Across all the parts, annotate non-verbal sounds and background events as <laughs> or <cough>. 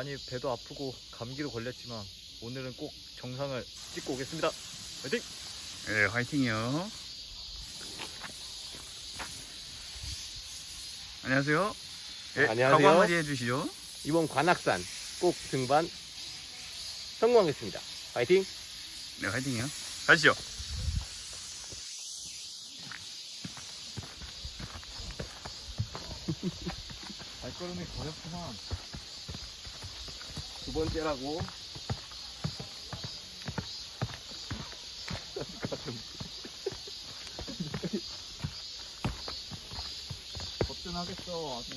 많이 배도 아프고 감기도 걸렸지만 오늘은 꼭 정상을 찍고 오겠습니다. 화이팅! 네, 화이팅이요. 안녕하세요. 예, 안녕하세요. 각오 한마디 해주시죠. 이번 관악산 꼭 등반 성공하겠습니다. 파이팅! 네, 화이팅이요. 가시죠. 발걸음이 거렵구만. 두 번째라고. 거뜬하겠어 아주.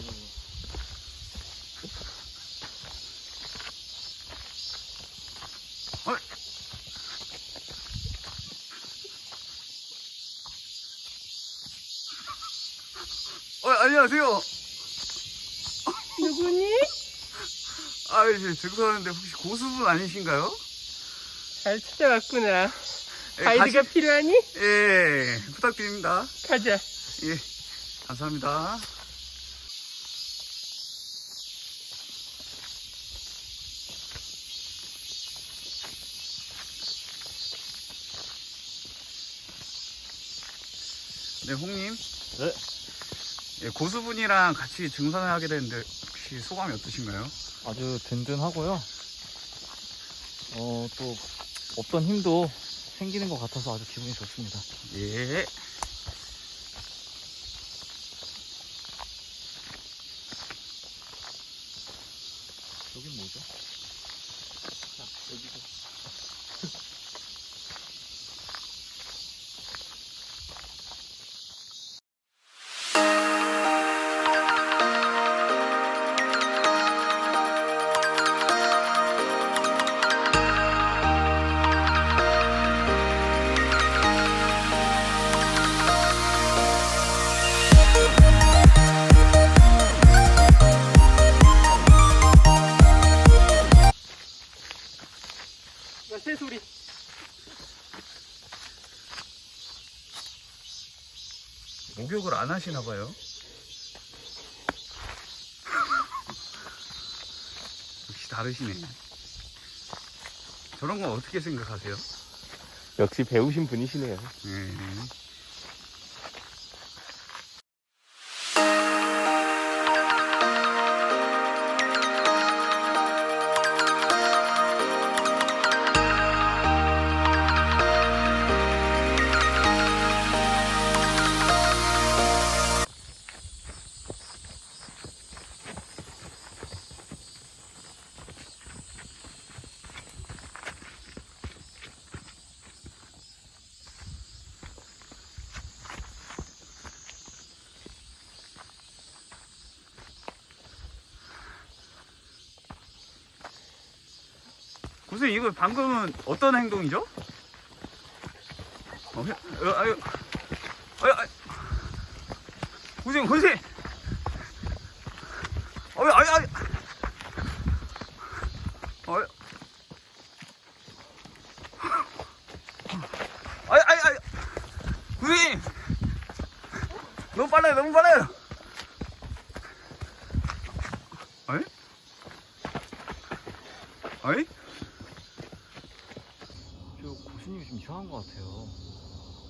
어, 안녕하세요. 누구니? 아, 이제 등산하는데 혹시 고수분 아니신가요? 잘 찾아왔구나. 예, 가이드가 가시- 필요하니? 예, 부탁드립니다. 가자. 예, 감사합니다. 네, 홍님. 네. 예, 고수분이랑 같이 등산을 하게 됐는데 혹시 소감이 어떠신가요? 아주 든든하고요. 어, 또 없던 힘도 생기는 것 같아서 아주 기분이 좋습니다. 예. 야, 새소리. 목욕을 안 하시나 봐요. <laughs> 역시 다르시네. 저런 건 어떻게 생각하세요? 역시 배우신 분이시네요. 예. 무슨 이거 방금은 어떤 행동이죠? 어, 해- 어, 아유, 아유, 아유, 고생, 고생. 아유, 아유, 아유. 아유. 아유, 아유, 아유. 고생. 너무 빨라요, 너무 빨라요. 아이? 아이? 저 고수님이 좀 이상한 것 같아요.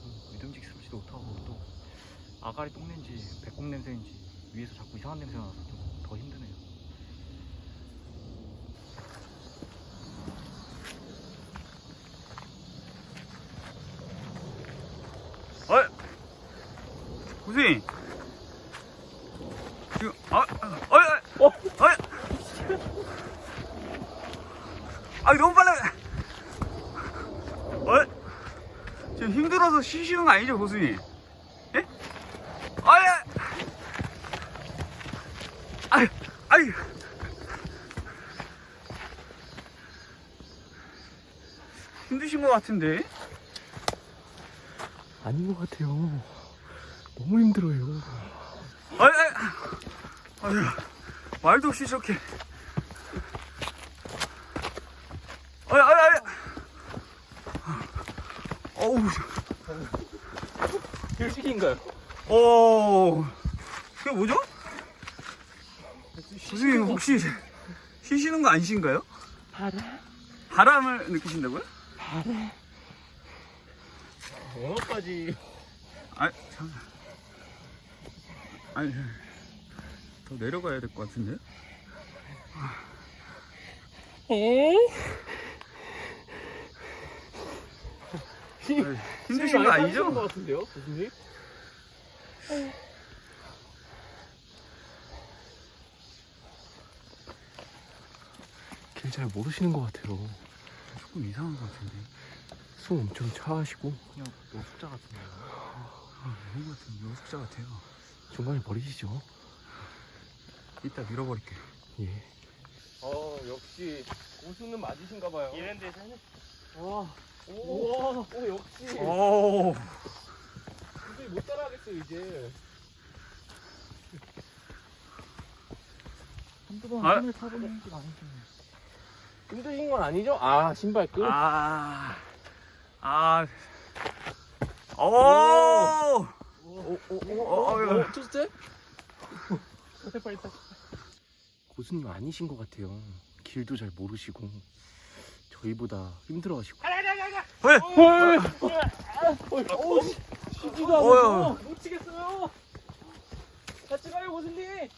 음, 믿음직스럽지도 못하고 또 아가리 똥냄지 배꼽 냄새인지 위에서 자꾸 이상한 냄새가 나서 좀 더 힘드네요. 어이! 고수님! 지금, 아, 아, 어이, 어이! 어이! 아, 너무 빨라! 어이! 지금 힘들어서 쉬시는 거 아니죠, 고수님? 예? 아이! 아이! 아이! 힘드신 것 같은데? 아닌 것 같아요. 너무 힘들어요. 아이, 아이, 아유, 말도 없이 저렇게. 아이, 아이, 아이. 어우, 휴식인가요? 어, 그게 뭐죠? 선생님, 혹시 쉬시는 거 아니신가요? 바람. 바람을 느끼신다고요? 영어까지. 아, 잠깐. 아니, 더 내려가야 될 것 같은데? 에? 아니, 힘드신 거 아니죠? 같은데요, 교수님? 길 잘 모르시는 것 같아요. 조금 이상한 것 같은데. 숨 엄청 차하시고 그냥 노숙자 같은데요. 아, 이런 것 같은 노숙자 같아요. 중간에 버리시죠. 이따 밀어버릴게요. 예. 어 역시 고수는 맞으신가 봐요. 이런 데서는 와, 오, 오 역시. 오, 도저히 못 따라하겠어요 이제. 한두 번 아. 하늘 타보는 게 아니지. 힘드신 건 아니죠? 아 신발 끈. 아, 아, 오, 오, 오, 오, 어, 오, 어, 오, 투스텝? 빨리 타. 고수님 아니신 것 같아요. 길도 잘 모르시고 저희보다 힘들어하시고. 왜? 오, 쉬지도 어휴. 않아서 못 치겠어요. 같이 가요 고수님.